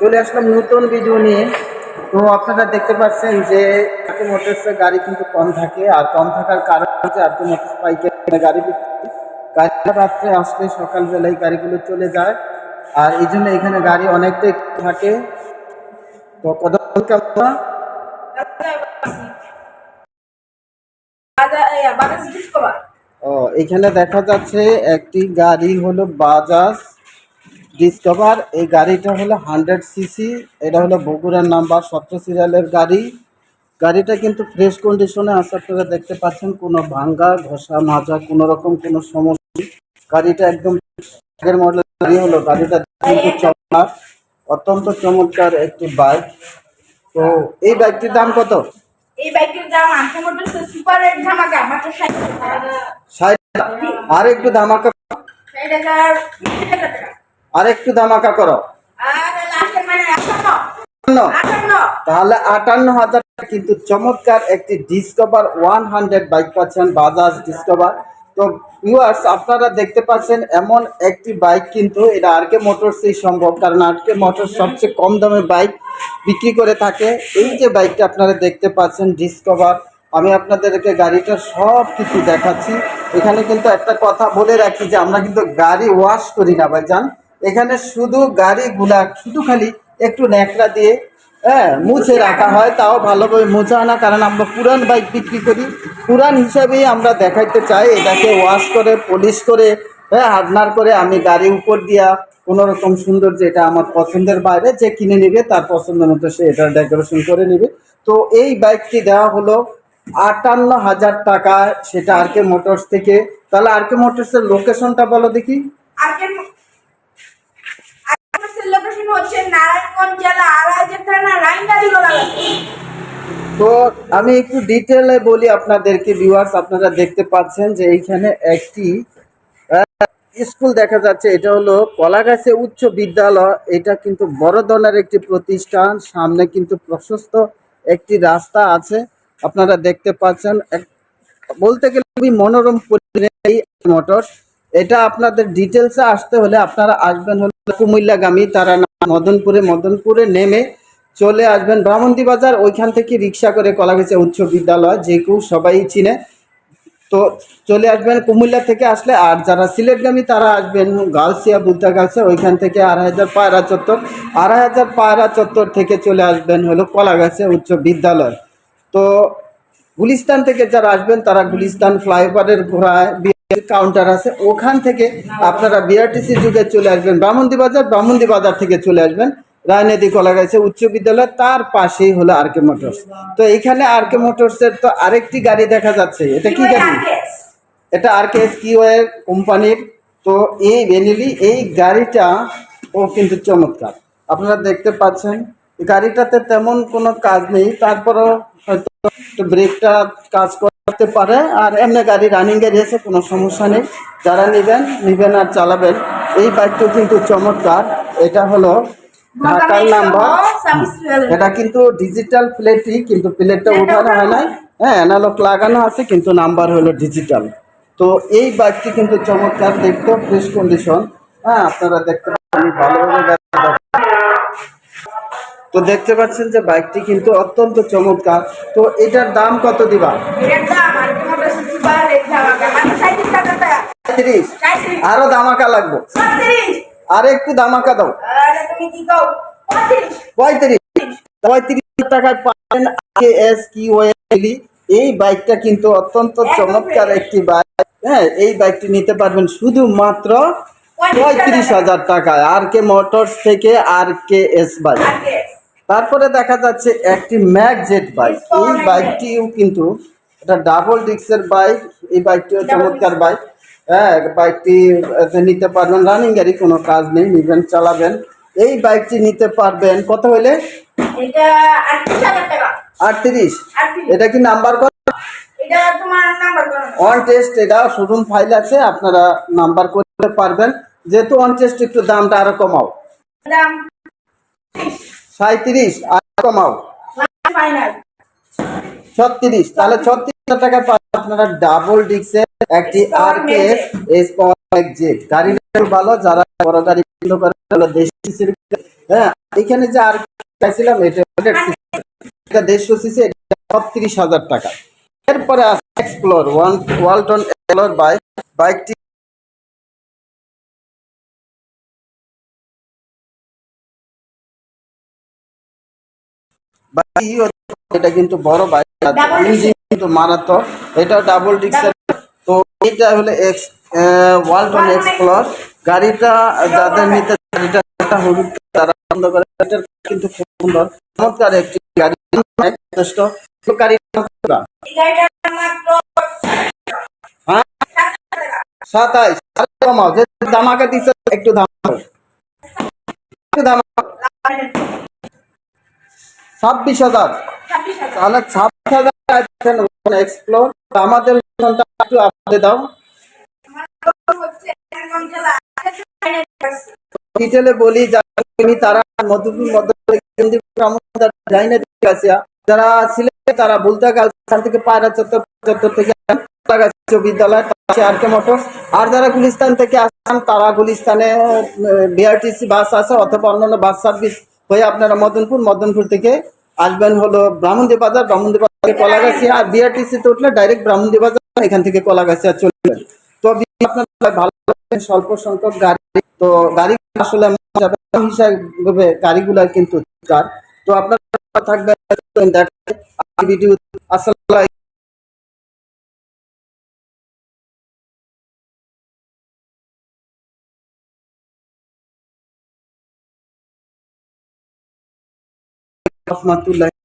চলে আসলাম নতুন ভিডিও নিয়ে। তো আপনারা দেখতে পাচ্ছেন যে আরকে মোটরসের গাড়ি কিন্তু কম থাকে। আর কম থাকার কারণ হচ্ছে আরকে মোটরস পাইকারি গাড়ি বিক্রি। গাড়িটা রাত্রে আসলে সকালবেলায় গাড়িগুলো চলে যায়। আর এই জন্য এখানে গাড়ি অনেকটাই থাকে। তো কেমন ও এখানে দেখা যাচ্ছে একটি গাড়ি হলো বাজাজ ডিসকভার এই গাড়িটা হলো হান্ড্রেড সিসি এটা হলো বগুড়ার নাম্বার সতেরো সিরিয়ালের গাড়ি। গাড়িটা কিন্তু ফ্রেশ কন্ডিশনে আছে আপনারা দেখতে পাচ্ছেন কোনো ভাঙ্গা ঘষা মাজা কোনো রকম কোনো সমস্যা। গাড়িটা একদম আগের মডেল গাড়ি হলো গাড়িটা কিন্তু চমৎকার অত্যন্ত চমৎকার একটি বাইক তো এই বাইকটির দাম কত? এই বাইকের দাম আটশো মোটর সুপার ধামাকা মাত্র ষাট টাকা ষাট আর একটু ধামাকা টাকা। আর একটু ধামাকা করো। আর তাহলে আটান্ন হাজার কিন্তু চমৎকার একটি ডিসকভার ওয়ান হান্ড্রেড বাইক পাচ্ছেন বাজাজ ডিসকভার তো ভিউয়ার্স আপনারা দেখতে পাচ্ছেন এমন একটি বাইক কিন্তু, এটা আর আরকে মোটরসই সম্ভব, কারণ আরকে মোটর সবচেয়ে কম দামে বাইক বিক্রি করে থাকে। এই যে বাইকটা আপনারা দেখতে পাচ্ছেন ডিসকভার আমি আপনাদেরকে গাড়িটা সব কিছু দেখাচ্ছি। এখানে কিন্তু একটা কথা বলে রাখি যে আমরা কিন্তু গাড়ি ওয়াশ করি না, ভাইজান। এখানে শুধু গাড়িগুলা শুধু খালি একটু ন্যাকড়া দিয়ে হ্যাঁ মুছে রাখা হয়, তাও ভালোভাবে মুছে না কারণ আমরা পুরান বাইক বিক্রি করি। পুরান হিসাবেই আমরা দেখাইতে চাই, এটাকে ওয়াশ করে পলিশ করে হ্যাঁ হার্ডনার করে আমি গাড়ি উপর দিয়া কোনো রকম সুন্দর যেটা আমার পছন্দের বাইরে, যে কিনে নেবে তার পছন্দ মতো সে এটা ডেকোরেশন করে নেবে। তো এই বাইকটি দেওয়া হলো আটান্ন হাজার টাকা, সেটা আর কে মোটরস থেকে। তাহলে আর কে মোটরসের লোকেশনটা বলো দেখি। আজকের আজকের হচ্ছে নারায়ণগঞ্জ জেলা আড়াইজের থানা রাইন্দারি গোলা তো আমি একটু ডিটেলে বলি আপনাদেরকে ভিউয়ার্স আপনারা দেখতে পাচ্ছেন যে এইখানে একটি স্কুল দেখা যাচ্ছে। এটা হলো কলাগাছে উচ্চ বিদ্যালয়। এটা কিন্তু বড় ধরনের একটি প্রতিষ্ঠান। সামনে কিন্তু প্রশস্ত একটি রাস্তা আছে। আপনারা দেখতে পাচ্ছেন বলতে গেলে খুবই মনোরম মোটরস এটা আপনাদের ডিটেলসে আসতে হলে আপনারা আসবেন হলো কুমিল্লাগামী, তারা মদনপুরে মদনপুরে নেমে চলে আসবেন ব্রাহ্মণদি বাজার। ওইখান থেকে রিক্সা করে কলাগাছি উচ্চ বিদ্যালয়, যে কেউ সবাই চিনে। তো চলে আসবেন কুমিল্লা থেকে আসলে, আর যারা সিলেটগামী তারা আসবেন গালসিয়া বুদ্ধা গাছে ওইখান থেকে আড়াই হাজার পায়রা চত্বর। আড়াই হাজার পায়রা চত্বর থেকে চলে আসবেন হলো কলাগাছে উচ্চ বিদ্যালয়। তো গুলিস্তান থেকে যারা আসবেন, তারা গুলিস্তান ফ্লাইওভারের ঘোড়ায় কাউন্টার আছে, ওখান থেকে আপনারা বিআরটিসি যুগে চলে আসবেন ব্রাহ্মণদি বাজার ব্রাহ্মণদি বাজার থেকে চলে আসবেন রাজনীতি কলাগাইছে উচ্চ বিদ্যালয়, তার পাশেই হলো আরকে মোটরস তো এখানে আর আরকে মোটরসের তো আরেকটি গাড়ি দেখা যাচ্ছে, এটা কি গাড়ি? এটা আর কে এস কোম্পানির, তো এই বেনিলি এই গাড়িটা, ও কিন্তু চমৎকার। আপনারা দেখতে পাচ্ছেন গাড়িটাতে তেমন কোনো কাজ নেই, তারপরও হয়তো ব্রেকটা কাজ করতে পারে আর এমনি গাড়ি রানিং গাড়ি আছে কোনো সমস্যা নেই। যারা নেবেন নেবেন আর চালাবেন। এই বাইকটা কিন্তু চমৎকার। এটা হলো ঢাকার নাম্বার এটা কিন্তু ডিজিটাল প্লেটই কিন্তু প্লেটটা উঠানো হয় নাই। হ্যাঁ। অ্যানালগ লাগানো আছে কিন্তু নাম্বার হলো ডিজিটাল তো এই বাইকটি কিন্তু চমৎকার দেখতে ফ্রেশ কন্ডিশন হ্যাঁ আপনারা দেখতে পাচ্ছেন ভালোভাবে। তো দেখতে পাচ্ছেন যে বাইকটি কিন্তু অত্যন্ত চমৎকার। তো এটার দাম কত দিবা? আরও দামাকা লাগবো। আর একটু দামাকা দাও। পঁয়ত্রিশ। পঁয়ত্রিশ। টাকায় পাবেন এস কি এই বাইকটা কিন্তু অত্যন্ত চমৎকার একটি বাইক। হ্যাঁ এই বাইকটি নিতে পারবেন শুধুমাত্র পঁয়ত্রিশ হাজার টাকায়। আর কে মোটরস থেকে আর কে এস বাইক তারপরে দেখা যাচ্ছে একটি ম্যাক জেট বাইক। এই বাইকটিও কিন্তু এটা ডাবল ডিস্কের বাইক। এই বাইকটিও চমৎকার বাইক। হ্যাঁ বাইকটি নিতে পারবেন রানিং গাড়ি কোনো কাজ নেই নিবেন চালাবেন। এই বাইকটি নিতে পারবেন কত হইলে? আটত্রিশ। এটা কি নাম্বার কত অন টেস্ট এটা শোরুম ফাইল আছে আপনারা নাম্বার করতে পারবেন। যেহেতু অন টেস্ট একটু দামটা আরও কমাও। দাম সাঁত্রিশ আর কমাও। ছত্রিশ তাহলে ছত্রিশ হাজার টাকা আপনারা ডাবল ডিক্সের একটি আর কে এস জেড একটু ভালো যারা বড় গাড়ি করে হ্যাঁ এখানে যে আর চাইছিলাম এটা এটা দেড়শো সিসি ছত্রিশ হাজার টাকা। এরপরে আছে explore one Walton explore bike বাইকটি এটা কিন্তু বড় বাইক কিন্তু মারাত্মক। এটা ডাবল ডিক্সের তো এটা হলো এক্স ওয়ালটন এক্সপ্লোর গাড়িটা যাদের নিতে গাড়িটা হলুদ তারা পছন্দ করে। এটার কিন্তু খুব সুন্দর। চমৎকার একটি গাড়ি। যথেষ্ট। হ্যাঁ। সাতাইশ। দামাকা দিচ্ছে একটু দাম। একটু দাম ছাব্বিশ হাজার। তাহলে ছাব্বিশ হাজার এক্সপ্লোর আমাদের একটু দাও। ডিটেলে বলি তারা মধুপুর যারা ছিলেন তারা বলতে গেল থেকে পায়রা চত্বর চত্বর থেকে আর কে মোটর আর যারা গুলিস্তান থেকে আসেন, তারা গুলিস্তানে বিআরটিসি বাস আছে অথবা অন্যান্য বাস সার্ভিস হয়ে আপনারা মদনপুর মদনপুর থেকে আসবেন হলো ব্রাহ্মণদি বাজার। ব্রাহ্মণদি বাজার থেকে কলাগাছি আর বিআরটিসি তে উঠলে ডাইরেক্ট ব্রাহ্মণদি বাজার এখান থেকে কলাগাছি আর চলবেন তো আপনার ভালো স্বল্প সংখ্যক গাড়ি, তো গাড়ি আসলে হিসাবে গাড়িগুলা কিন্তু। তো আপনার থাকবে ভিডিও আসসালাম রহমতুল্লাহ